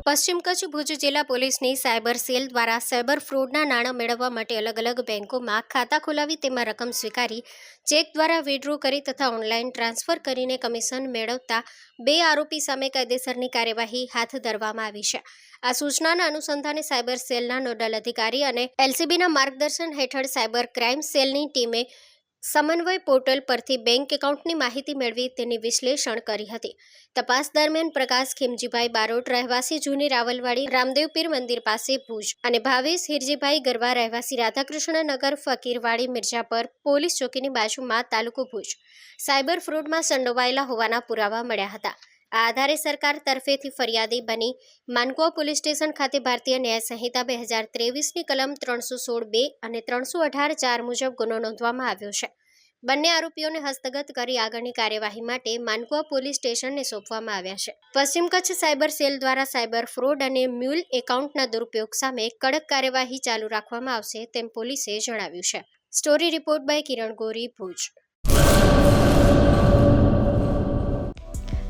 પશ્ચિમ કચ્છ ભુજ જિલ્લા પોલીસની સાયબર સેલ દ્વારા સાયબર ફ્રોડના નાણાં મેળવવા માટે અલગ અલગ બેંકોમાં ખાતા ખોલાવી તેમાં રકમ સ્વીકારી, ચેક દ્વારા વિડ્રો કરી તથા ઓનલાઈન ટ્રાન્સફર કરીને કમિશન મેળવતા બે આરોપી સામે કાયદેસરની કાર્યવાહી હાથ ધરવામાં આવી છે. આ સૂચનાના અનુસંધાને સાયબર સેલના નોડલ અધિકારી અને એલસીબીના માર્ગદર્શન હેઠળ સાયબર ક્રાઇમ સેલની ટીમે સમન્વય પોર્ટલ પરથી બેંક એકાઉન્ટની માહિતી મેળવી તેની વિશ્લેષણ કરી હતી. તપાસ દરમિયાન પ્રકાશ ખીમજીભાઈ બારોટ રહેવાસી જૂની રાવલવાડી રામદેવપીર મંદિર પાસે ભુજ અને ભાવેશ હિરજીભાઈ ગરવા રહેવાસી રાધાકૃષ્ણ નગર ફકીરવાડી મિર્જાપર પોલીસ ચોકીની બાજુમાં તાલુકો ભુજ. સાયબર ફ્રોડમાં સંડોવાયેલા હોવાના પુરાવા મળ્યા હતા. આધારે સરકાર તરફેથી ફરિયાદી બની. માનકો પોલીસ સ્ટેશન ખાતે ભારતીય ન્યાય સંહિતા બે હજાર ત્રેવીસની કલમ ત્રણસો સોળ બે અને ત્રણસો અઢાર ચાર મુજબ ગુનો નોંધવામાં આવ્યો છે. બંને આરોપીઓને હસ્તગત કરી આગળની કાર્યવાહી માટે માનકુવા પોલીસ સ્ટેશનને સોંપવામાં આવ્યા છે. પશ્ચિમ કચ્છ સાયબર સેલ દ્વારા સાયબર ફ્રોડ અને મ્યુલ એકાઉન્ટના દુરુપયોગ સામે કડક કાર્યવાહી ચાલુ રાખવામાં આવશે તેમ પોલીસે જણાવ્યું છે. Story report by Kiran Gori Bhuj.